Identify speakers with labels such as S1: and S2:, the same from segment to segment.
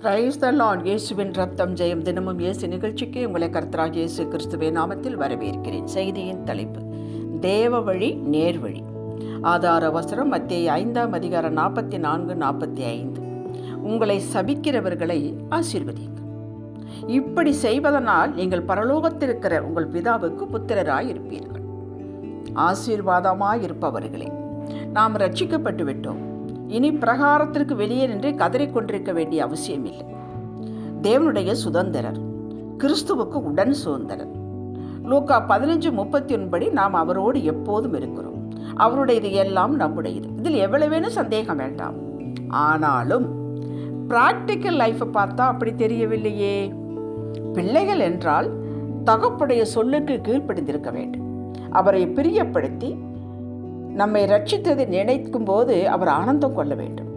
S1: Praise the Lord இயேசுவின் ரத்தம் ஜெயம் தினமும் இயேசு நிகழ்ச்சிக்கு உங்களை கர்த்தராக இயேசு கிறிஸ்துவே நாமத்தில் வரவேற்கிறேன். செய்தியின் தலைப்பு தேவ வழி நேர்வழி ஆதார வசனம் மத்திய ஐந்தாம் அதிகாரம் நாற்பத்தி நான்கு நாற்பத்தி ஐந்து. உங்களை சபிக்கிறவர்களை ஆசீர்வதிங்க இப்படி செய்வதனால் நீங்கள் பரலோகத்திருக்கிற உங்கள் பிதாவுக்கு புத்திரராய் இருப்பீர்கள் ஆசீர்வாதமாய் இருப்பவர்களே நாம் ரட்சிக்கப்பட்டு விட்டோம் இனி பிரகாரத்திற்கு வெளியே நின்று கதறிக்கொண்டிருக்க வேண்டிய அவசியமில்லை. தேவனுடைய சுதந்திரர் கிறிஸ்துவுக்கு உடன் சுதந்திரர். லூக்கா பதினஞ்சு முப்பத்தி ஒன்படி நாம் அவரோடு எப்போதும் இருக்கிறோம். அவருடையது எல்லாம் நம்முடையது. இதில் எவ்வளவேனும் சந்தேகம் வேண்டாம். ஆனாலும் பிராக்டிக்கல் லைஃப்பை பார்த்தா அப்படி தெரியவில்லையே. பிள்ளைகள் என்றால் தகப்புடைய சொல்லுக்கு கீழ்ப்படிந்திருக்க வேண்டும். அவரை பிரியப்படுத்தி நம்மை ரட்சித்ததை நினைக்கும் போது அவர் ஆனந்தம் கொள்ள வேண்டும்.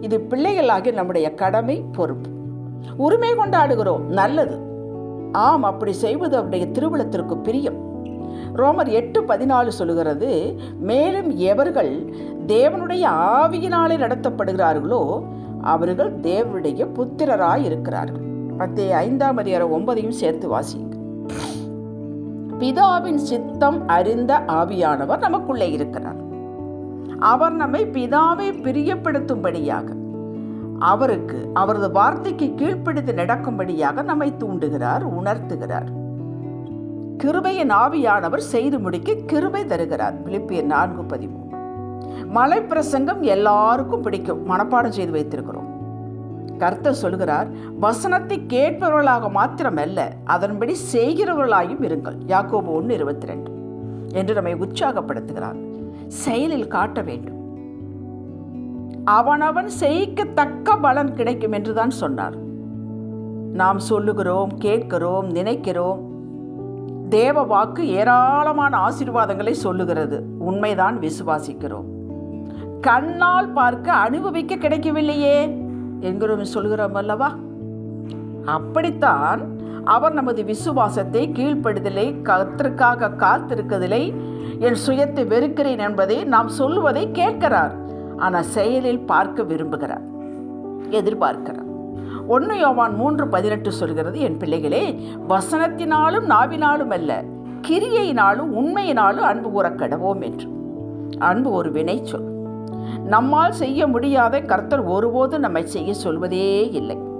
S1: இது பிள்ளைகளாகி நம்முடைய கடமை பொறுப்பு. உரிமை கொண்டாடுகிறோம் நல்லது. ஆம் அப்படி செய்வது அவருடைய திருவிழத்திற்கு பிரியம். ரோமர் எட்டு பதினாலு சொல்லுகிறது மேலும் எவர்கள் தேவனுடைய ஆவியினாலே நடத்தப்படுகிறார்களோ அவர்கள் தேவனுடைய புத்திரராய் இருக்கிறார்கள். பத்தே ஐந்தாம் அதிகாரம் ஒன்பதையும் சேர்த்து வாசியுங்க பிதாவின் சித்தம் அறிந்த ஆவியானவர் நமக்குள்ளே இருக்கிறார். அவர் நம்மை பிதாவை பிரியப்படுத்தும்படியாக அவருக்கு அவரது வார்த்தைக்கு கீழ்ப்பிடித்து நடக்கும்படியாக நம்மை தூண்டுகிறார் உணர்த்துகிறார். கிருபையின் ஆவியானவர் செய்து முடிக்க கிருபை தருகிறார். பிலிப்பியர் நான்கு பதிமூணு. மலை பிரசங்கம் எல்லாருக்கும் பிடிக்கும். மனப்பாடம் செய்து வைத்திருக்கிறோம். கர்த்தர் சொல்கிறார் வசனத்தை கேட்பவர்களாக மாத்திரமல்ல அதன்படி செய்கிறவர்களாயும் இருங்கள். யாக்கோபு ஒன்று இருபத்தி ரெண்டு. என்று நம்மை உற்சாகப்படுத்துகிறார். செயலில் காட்ட வேண்டும். அவனவன் செய்யத்தக்க பலன் கிடைக்கும் என்றுதான் சொன்னார். நாம் சொல்லுகிறோம் கேட்கிறோம் நினைக்கிறோம். தேவ வாக்கு ஏராளமான ஆசீர்வாதங்களை சொல்லுகிறது. உண்மைதான் விசுவாசிக்கிறோம். கண்ணால் பார்க்க அனுபவிக்க கிடைக்கவில்லையே என்கிறோம் சொல்கிறோம் அல்லவா? அப்படித்தான் அவர் நமது விசுவாசத்தை கீழ்ப்படுதலை கத்திற்காக காத்திருக்கதில்லை என் சுயத்தை வெறுக்கிறேன் என்பதை நாம் சொல்லுவதை கேட்கிறார். ஆனால் செயலில் பார்க்க விரும்புகிறார். எதிர்பார்க்கிறார். ஒன்று யோவான் மூன்று பதினெட்டு சொல்கிறது என் பிள்ளைகளே வசனத்தினாலும் நாவினாலும் அல்ல கிரியையினாலும் உண்மையினாலும் அன்பு கூற கடவோம் என்று. அன்பு ஒரு வினை சொல். நம்மால் செய்ய முடியாத கர்த்தர் ஒருபோதும் நம்மை செய்ய சொல்வதே இல்லை.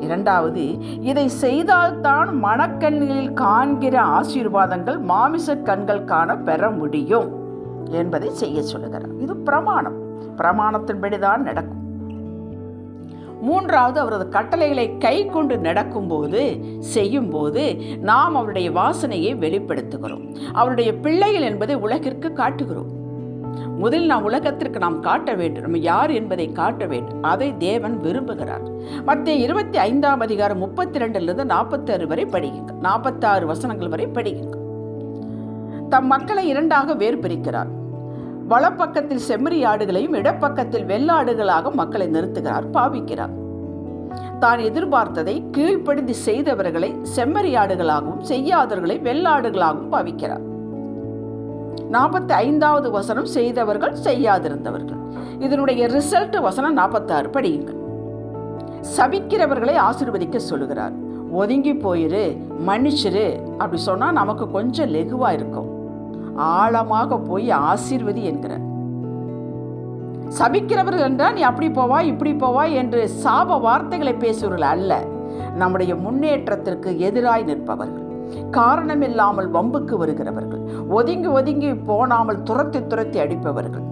S1: இரண்டாவது இதை செய்தால்தான் மனக்கண்களில் காண்கிற ஆசீர்வாதங்கள் மாமிச கண்கள் காண பெற முடியும் என்பதை செய்ய சொல்லுகிறார். இது பிரமாணம். பிரமாணத்தின்படிதான் நடக்கும். மூன்றாவது அவரது கட்டளைகளை கை கொண்டு நடக்கும்போது செய்யும்போது நாம் அவருடைய வாசனையை வெளிப்படுத்துகிறோம். அவருடைய பிள்ளைகள் என்பதை உலகிற்கு காட்டுகிறோம். முதலில் நாம் உலகத்திற்கு நாம் காட்ட வேண்டும். நம்ம யார் என்பதை காட்ட வேண்டும். அதை தேவன் விரும்புகிறார். மத்திய இருபத்தி ஐந்தாம் அதிகாரம் முப்பத்தி ரெண்டுலேருந்து நாற்பத்தாறு வரை படிக்குங்க நாற்பத்தாறு வசனங்கள் வரை படிக்குங்க தம் மக்களை இரண்டாக வேறு பிரிக்கிறார் வலப்பக்கத்தில் செம்மறி ஆடுகளையும் இடப்பக்கத்தில் வெள்ளாடுகளாக மக்களை நிறுத்துகிறார். பாவிக்கிறார். தான் எதிர்பார்த்ததை கீழ்ப்படிந்து செய்தவர்களை செம்மறி ஆடுகளாகவும் செய்யாதவர்களை வெள்ளாடுகளாகவும் பாவிக்கிறார். நாற்பத்தி ஐந்தாவது வசனம் செய்தவர்கள் செய்யாதிருந்தவர்கள். இதனுடைய ரிசல்ட் வசனம் நாற்பத்தாறு படியுங்கள். சபிக்கிறவர்களை ஆசிர்வதிக்க சொல்லுகிறார். ஒதுங்கி போயிரு மன்னிச்சிரு அப்படி சொன்னால் நமக்கு கொஞ்சம் லெகுவாக இருக்கும். ஆழமாக போய் ஆசீர்வதி என்கிறார். சபிக்கிறவர்கள் என்றால் நீ அப்படி போவா இப்படி போவா என்று சாப வார்த்தைகளை பேசுவர்கள் அல்ல. நம்முடைய முன்னேற்றத்திற்கு எதிராய் நிற்பவர்கள். காரணமில்லாமல் வம்புக்கு வருகிறவர்கள். ஒதுங்கி ஒதுங்கி போனாமல் துரத்தி துரத்தி அடிப்பவர்கள்.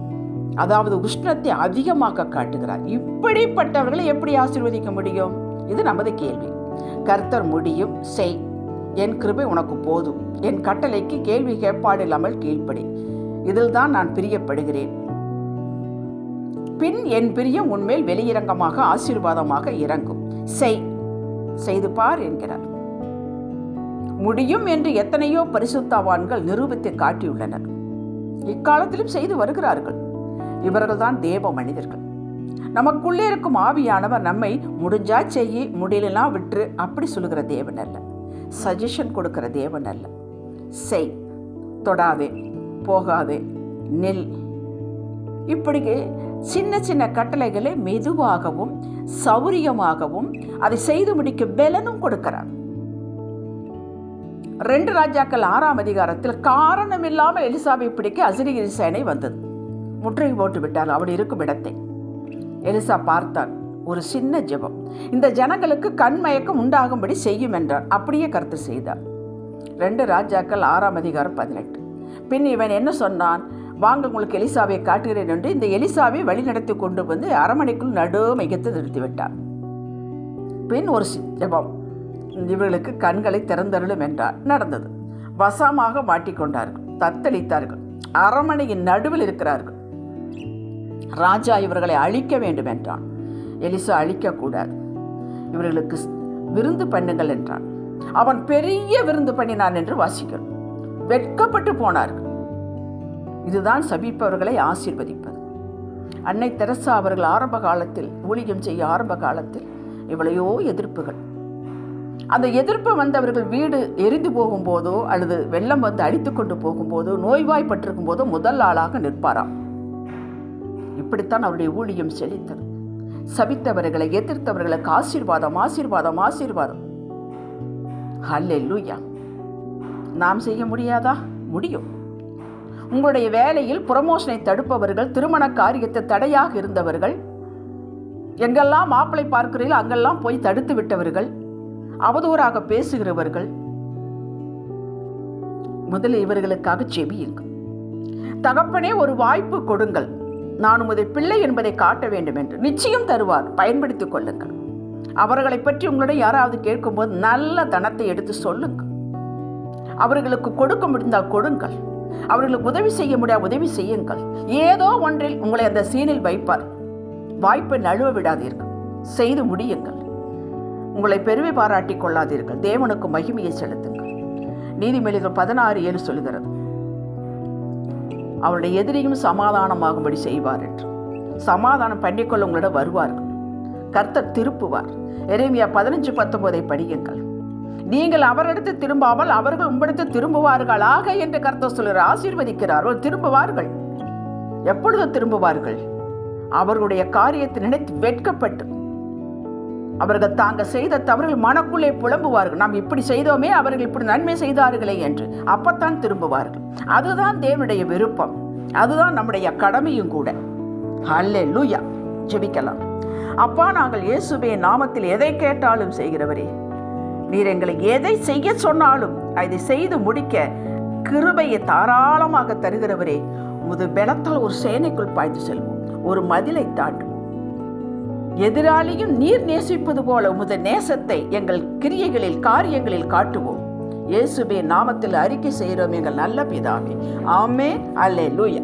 S1: அதாவது உஷ்ணத்தை அதிகமாக காட்டுகிறார். இப்படிப்பட்டவர்களை எப்படி ஆசீர்வதிக்க முடியும்? இது நமது கேள்வி. கர்த்தர் முடியும் செய். என் கிருபை உனக்கு போதும். என் கட்டளைக்கு கேள்வி கேட்பாடு இல்லாமல் கீழ்ப்படி. இதில் தான் நான் பிரியப்படுகிறேன். பின் என் பிரியம் உன்மேல் வெளியிறங்கமாக ஆசீர்வாதமாக இறங்கும். செய். செய்து பார் என்கிறார். முடியும் என்று எத்தனையோ பரிசுத்தவான்கள் நிரூபித்து காட்டியுள்ளனர். இக்காலத்திலும் செய்து வருகிறார்கள். இவர்கள்தான் தேவ மனிதர்கள். நமக்குள்ளே இருக்கும் ஆவியானவர் நம்மை முடிஞ்சா செய்யி முடியலாம் விட்டு அப்படி சொல்லுகிற தேவன் அல்ல. சஜஷன் கொடுக்கிற தேவன் அல்ல. செய் தொடாதே போகாதே நெல். இப்படி சின்ன சின்ன கட்டளைகளை மெதுவாகவும் சௌரியமாகவும் அதை செய்து முடிக்க பலனும் கொடுக்கிறார். ரெண்டு ராஜாக்கள் ஆறாம் அதிகாரத்தில் காரணம் இல்லாமல் எலிசாவை பிடிக்க அசிரிகிரி சேனை வந்தது. முற்றுகை போட்டு விட்டார் அவள் இருக்கும் இடத்தை. எலிசா பார்த்தான் ஒரு சின்ன ஜெபம். இந்த ஜனங்களுக்கு கண்மயக்கம் உண்டாகும்படி செய்யும் என்றார். அப்படியே கருத்து செய்தார். ரெண்டு ராஜாக்கள் ஆறாம் அதிகாரம் பதினெட்டு. பின் இவன் என்ன சொன்னான்? வாங்க உங்களுக்கு எலிசாவை காட்டுகிறேன் என்று இந்த எலிசாவை வழிநடத்தி கொண்டு வந்து அரமனைக்குள் நடு மையத்தை நிறுத்திவிட்டார். பின் ஒரு ஜெபம். இவர்களுக்கு கண்களை திறந்தருளும் என்றார். நடந்தது. வசமாக மாட்டிக்கொண்டார்கள். தத்தளித்தார்கள். அரமனையின் நடுவில் இருக்கிறார்கள். ராஜா இவர்களை அழிக்க வேண்டும் என்றான். எலிசா அழிக்கக்கூடாது. இவர்களுக்கு விருந்து பண்ணுங்கள் என்றான். அவன் பெரிய விருந்து பண்ணினான் என்று வாசிக்கிறோம். வெட்கப்பட்டு போனார்கள். இதுதான் சபிப்பவர்களை ஆசீர்வதிப்பது. அன்னை தெரசா அவர்கள் ஆரம்ப காலத்தில் ஊழியம் செய்ய ஆரம்ப காலத்தில் எவ்வளையோ எதிர்ப்புகள். அந்த எதிர்ப்பு வந்தவர்கள் வீடு எரிந்து போகும்போதோ அல்லது வெள்ளம் வந்து அடித்து கொண்டு போகும்போதோ நோய்வாய்ப்பட்டிருக்கும் போதோ முதல் ஆளாக நிற்பாராம். இப்படித்தான் அவருடைய ஊழியம் செழித்தது. சபித்தவர்களை எதிர்த்தவர்களுக்கு ஆசீர்வாதம் ஆசீர்வாதம் ஆசீர்வாதம். ஹல்லேலூயா. நாம் செய்ய முடியாதா? முடியும். உங்களுடைய வேலையில் புரமோஷனை தடுப்பவர்கள் திருமண காரியத்தை தடையாக இருந்தவர்கள் எங்கெல்லாம் மாப்பிளை பார்க்கிறீர்கள் அங்கெல்லாம் போய் தடுத்து விட்டவர்கள் அவதூறாக பேசுகிறவர்கள் முதலில் இவர்களுக்காக செபியுங்கள். தகப்பனே ஒரு வாய்ப்பு கொடுங்கள். நான் உமது பிள்ளை என்பதை காட்ட வேண்டும் என்று நிச்சயம் தருவார். பயன்படுத்திக் கொள்ளுங்கள். அவர்களை பற்றி உங்களிடம் யாராவது கேட்கும்போது நல்ல தனத்தை எடுத்து சொல்லுங்கள். அவர்களுக்கு கொடுக்க முடிந்தால் கொடுங்கள். அவர்களுக்கு உதவி செய்ய முடியாது உதவி செய்யுங்கள். ஏதோ ஒன்றில் உங்களை அந்த சீனில் வைப்பார். வாய்ப்பை நழுவ விடாதீர்கள். செய்து முடியுங்கள். உங்களை பெருமை பாராட்டிக் கொள்ளாதீர்கள். தேவனுக்கு மகிமையை செலுத்துங்கள். நீதிமொழிகள் பதினாறு ஏழு சொல்கிறது அவருடைய எதிரியும் சமாதானமாகும்படி செய்வார் என்று. சமாதானம் பண்ணிக்கொள்ள உங்களிடம் வருவார்கள் கர்த்தர் திருப்புவார். எரேமியா பதினஞ்சு பத்தொன்பதை படியுங்கள். நீங்கள் அவரிடத்து திரும்பாமல் அவர்கள் உங்களிடத்து திரும்புவார்களாக என்று கர்த்தர் சொல்கிறார் ஆசீர்வதிக்கிறார்கள் திரும்புவார்கள். எப்பொழுது திரும்புவார்கள்? அவர்களுடைய காரியத்தை நினைத்து வெட்கப்பட்டு. அவர்கள் தாங்க செய்த தவறுகள் மனக்குள்ளே புலம்புவார்கள். நாம் இப்படி செய்தோமே அவர்கள் இப்படி நன்மை செய்தார்களே என்று அப்பத்தான் திரும்புவார்கள். அதுதான் தேவனுடைய விருப்பம். அதுதான் நம்முடைய கடமையும் கூட. அல்லே லூயா ஜெபிக்கலாம். அப்பா நாங்கள் இயேசுவே நாமத்தில் எதை கேட்டாலும் செய்கிறவரே. நீர் எங்களை எதை செய்ய சொன்னாலும் அதை செய்து முடிக்க கிருபையை தாராளமாக தருகிறவரே. முது பலத்தால் ஒரு சேனைக்குள் பாய்ந்து செல்வோம். ஒரு மதிலை தாண்டும். எதிராளியும் நீர் நேசிப்பது போல உமது நேசத்தை எங்கள் கிரியைகளில் காரியங்களில் காட்டுவோம். இயேசுபே நாமத்தில் அறிக்கை செய்கிறோம் எங்கள் நல்ல பிதாவே. ஆமே அல்லே லூயா